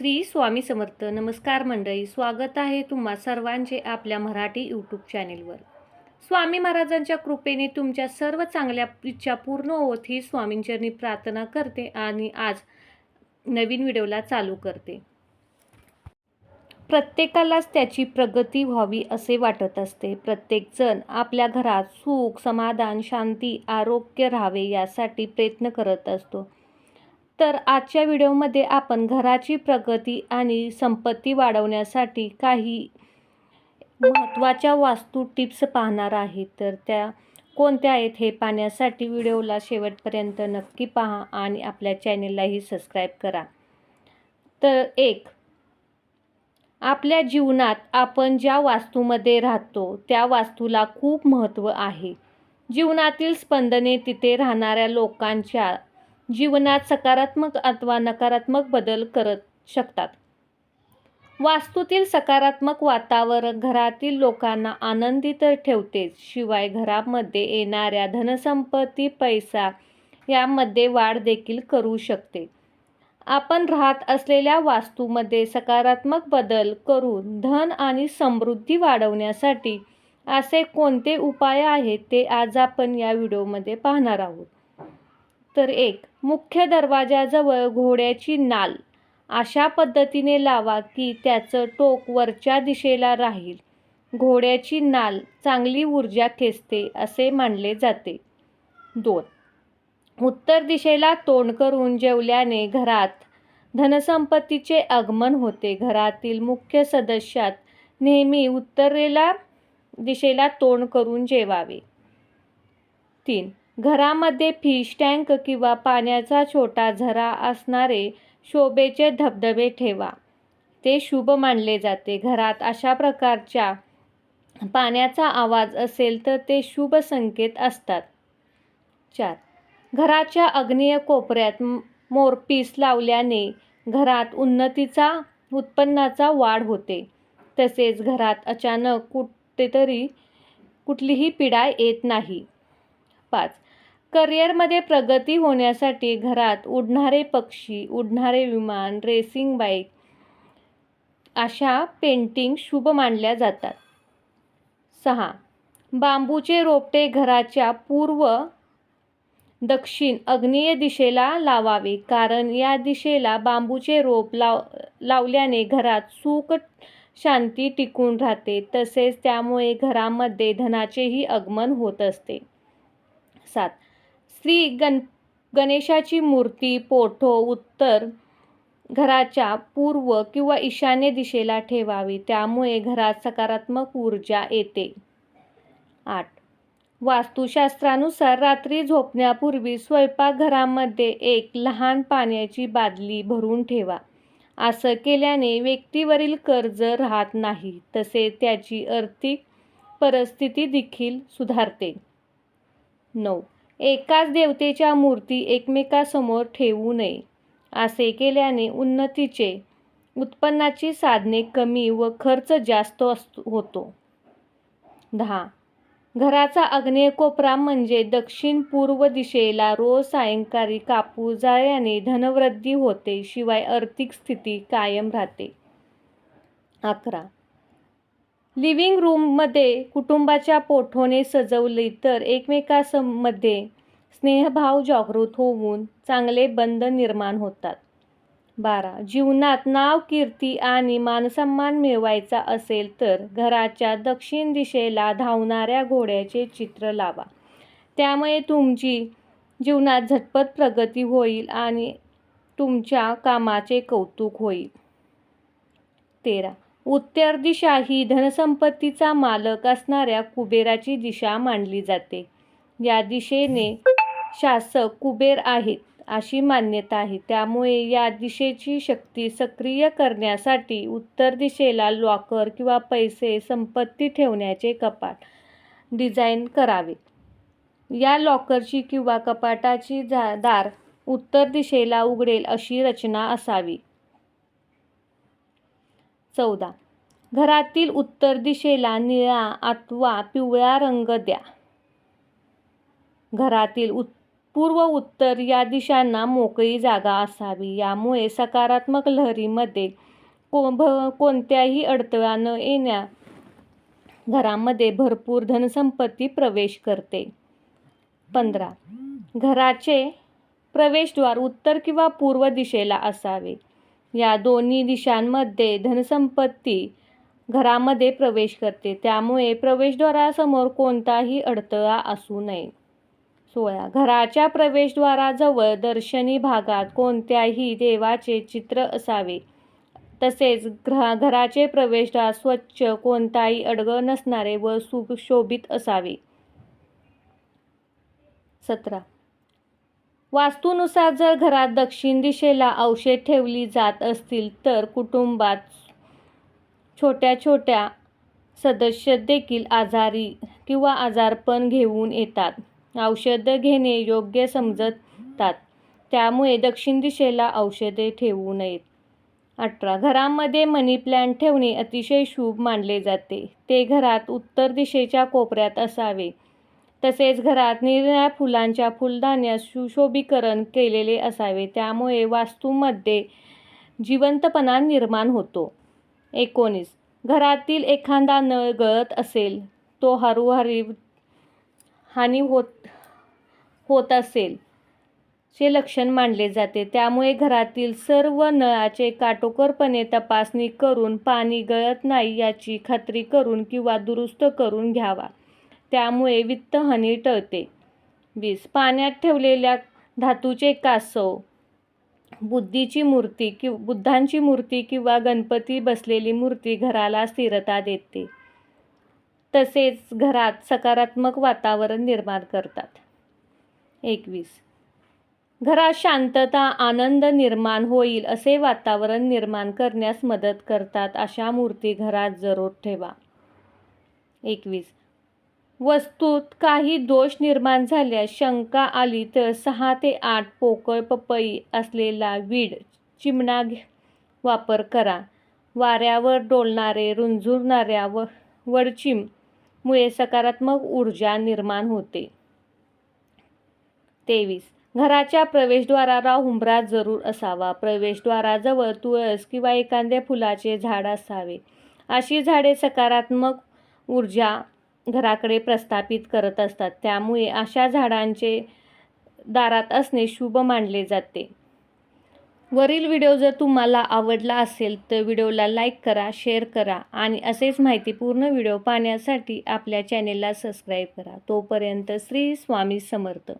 श्री स्वामी समर्थ नमस्कार मंडळी स्वागत आहे तुम्हा सर्वांचे आपल्या मराठी यूट्यूब चॅनेलवर स्वामी महाराजांच्या कृपेने तुमच्या सर्व चांगल्या इच्छा पूर्ण होत ही स्वामींचरणी प्रार्थना करते आणि आज नवीन व्हिडिओला चालू करते. प्रत्येकालाच त्याची प्रगती व्हावी असे वाटत असते. प्रत्येकजण आपल्या घरात सुख समाधान शांती आरोग्य राहावे यासाठी प्रयत्न करत असतो. तर आजच्या व्हिडिओमध्ये आपण घराची प्रगती आणि संपत्ती वाढवण्यासाठी काही महत्त्वाच्या वास्तू टिप्स पाहणार आहे. तर त्या कोणत्या आहेत हे पाहण्यासाठी व्हिडिओला शेवटपर्यंत नक्की पहा आणि आपल्या चॅनेललाही सबस्क्राईब करा. तर एक आपल्या जीवनात आपण ज्या वास्तूमध्ये राहतो त्या वास्तूला खूप महत्त्व आहे. जीवनातील स्पंदने तिथे राहणाऱ्या लोकांच्या जीवनात सकारात्मक अथवा नकारात्मक बदल करत शकतात. वास्तूतील सकारात्मक वातावरण घरातील लोकांना आनंदी तर ठेवतेच शिवाय घरामध्ये येणाऱ्या धनसंपत्ती पैसा यामध्ये वाढ देखील करू शकते. आपण राहत असलेल्या वास्तूमध्ये सकारात्मक बदल करून धन आणि समृद्धी वाढवण्यासाठी असे कोणते उपाय आहेत ते आज आपण या व्हिडिओमध्ये पाहणार आहोत. तर एक मुख्य दरवाजाजवळ घोड्याची नाल. अशा पद्धतीने लावा की त्याचं टोक वरच्या दिशेला राहील. घोड्याची नाल चांगली ऊर्जा खेचते असे मानले जाते. दोन उत्तर दिशेला तोंड करून जेवल्याने घरात धनसंपत्तीचे आगमन होते. घरातील मुख्य सदस्यात नेहमी उत्तरेला दिशेला तोंड करून जेवावे. तीन घरामध्ये फिश टँक किंवा पाण्याचा छोटा झरा असणारे शोभेचे धबधबे ठेवा. ते शुभ मानले जाते. घरात अशा प्रकारच्या पाण्याचा आवाज असेल तर ते शुभ संकेत असतात. चार. घराच्या अग्नीय कोपऱ्यात मोरपीस लावल्याने घरात उन्नतीचा उत्पन्नाचा वाढ होते. तसेच घरात अचानक कुठेतरी कुठलीही पिढा येत नाही. पाच. करिअरमध्ये प्रगती होण्यासाठी घरात उडणारे पक्षी उडणारे विमान रेसिंग बाईक अशा पेंटिंग शुभ मानल्या जातात. सहा. बांबूचे रोपटे घराच्या पूर्व दक्षिण अग्नीय दिशेला लावावे कारण या दिशेला बांबूचे रोप लाव लावल्याने घरात सुख शांती टिकून राहते. तसेच त्यामुळे घरामध्ये धनाचेही आगमन होत असते. सात. श्री गण गणेशाची मूर्ती पोठो उत्तर घराच्या पूर्व किंवा ईशान्य दिशेला ठेवावी. त्यामुळे घरात सकारात्मक ऊर्जा येते. आठ. वास्तुशास्त्रानुसार रात्री झोपण्यापूर्वी स्वयंपाकघरामध्ये एक लहान पाण्याची बादली भरून ठेवा. असं केल्याने व्यक्तीवरील कर्ज राहत नाही. तसे त्याची आर्थिक परिस्थिती देखील सुधारते. नऊ. एकाच देवतेच्या मूर्ती एकमेकासमोर ठेवू नये असे केल्याने उन्नतीचे उत्पन्नाची साधने कमी व खर्च जास्त असतो होतो. दहा. घराचा आग्नेय कोपरा म्हणजे दक्षिण पूर्व दिशेला रोज सायंकाळी कापूस जाळ्याने धनवृद्धी होते शिवाय आर्थिक स्थिती कायम राहते. अकरा. लिव्हिंग रूममध्ये कुटुंबाच्या पोठोने सजवली तर एकमेकांमध्ये स्नेहभाव जागृत होऊन चांगले बंध निर्माण होतात. बारा. जीवनात नाव कीर्ती आणि मानसन्मान मिळवायचा असेल तर घराच्या दक्षिण दिशेला धावणाऱ्या घोड्याचे चित्र लावा. त्यामुळे तुमची जीवनात झटपट प्रगती होईल आणि तुमच्या कामाचे कौतुक होईल. तेरा. उत्तर दिशा ही धनसंपत्तीचा मालक असणाऱ्या कुबेराची दिशा मानली जाते. या दिशेने शासक कुबेर आहेत अशी मान्यता आहे. त्यामुळे या दिशेची शक्ती सक्रिय करण्यासाठी उत्तर दिशेला लॉकर किंवा पैसे संपत्ती ठेवण्याचे कपाट डिझाईन करावे. या लॉकरची किंवा कपाटाची जा दार उत्तर दिशेला उघडेल अशी रचना असावी. चौदा. घरातील उत्तर दिशेला निळा अथवा पिवळा रंग द्या. घरातील उत् पूर्व उत्तर या दिशांना मोकळी जागा असावी. यामुळे सकारात्मक लहरीमध्ये को भ कोणत्याही अडथळा न येण्या घरामध्ये भरपूर धनसंपत्ती प्रवेश करते. पंधरा. घराचे प्रवेशद्वार उत्तर किंवा पूर्व दिशेला असावे. या दोन्ही दिशांमध्ये धनसंपत्ती घरामध्ये प्रवेश करते. त्यामुळे प्रवेशद्वारासमोर कोणताही अडथळा असू नये. सोळा. घराच्या प्रवेशद्वाराजवळ दर्शनी भागात कोणत्याही देवाचे चित्र असावे. तसेच घरा घराचे प्रवेशद्वार स्वच्छ कोणताही अडगळ नसणारे व सुशोभित असावे. सतरा. वास्तूनुसार जर घरात दक्षिण दिशेला औषध ठेवली जात असतील तर कुटुंबात छोट्या छोट्या सदस्य देखील आजारी किंवा आजारपण घेऊन येतात. औषधं घेणे योग्य समजतात. त्यामुळे दक्षिण दिशेला औषधे ठेवू नयेत. अठरा. घरामध्ये मनी प्लॅन्ट ठेवणे अतिशय शुभ मानले जाते. ते घरात उत्तर दिशेच्या कोपऱ्यात असावे. तसेच घरात निरनिळ्या फुलांच्या फुलदाण्यास सुशोभीकरण केलेले असावे. त्यामुळे वास्तूमध्ये जिवंतपणा निर्माण होतो. एकोणीस. घरातील एखादा नळ गळत असेल तो हरुहरी हानी होत होत असेल चे लक्षण मानले जाते. त्यामुळे घरातील सर्व नळाचे काटोकरपणे तपासणी करून पाणी गळत नाही याची खात्री करून किंवा दुरुस्त करून घ्यावा. त्यामुळे वित्तहानी टळते वीस. पाण्यात ठेवलेल्या धातूचे कासव. बुद्धीची मूर्ती कि बुद्धांची मूर्ती किंवा गणपती बसलेली मूर्ती घराला स्थिरता देते. तसेच घरात सकारात्मक वातावरण निर्माण करतात. एकवीस. घरात शांतता आनंद निर्माण होईल असे वातावरण निर्माण करण्यास मदत करतात अशा मूर्ती घरात जरूर ठेवा. एकवीस. वस्तूत काही दोष निर्माण झाल्यास शंका आली तर सहा ते आठ पोकळ पपई असलेला वीड चिमणा वापर करा. वाऱ्यावर डोलणारे रुंझुरणाऱ्या व वडचिममुळे सकारात्मक ऊर्जा निर्माण होते. तेवीस. घराच्या प्रवेशद्वाराला हुंबरा जरूर असावा. प्रवेशद्वाराजवळ तुळस किंवा एखाद्या फुलाचे झाड असावे. अशी झाडे सकारात्मक ऊर्जा घराकडे प्रस्थापित करत असतात. त्यामुळे अशा झाडांचे दारात असणे शुभ मानले जाते. वरील व्हिडिओ जर तुम्हाला आवडला असेल तर व्हिडिओला लाईक करा शेअर करा आणि असेच माहितीपूर्ण व्हिडिओ पाहण्यासाठी आपल्या चॅनेलला सबस्क्राईब करा. तोपर्यंत श्री स्वामी समर्थ.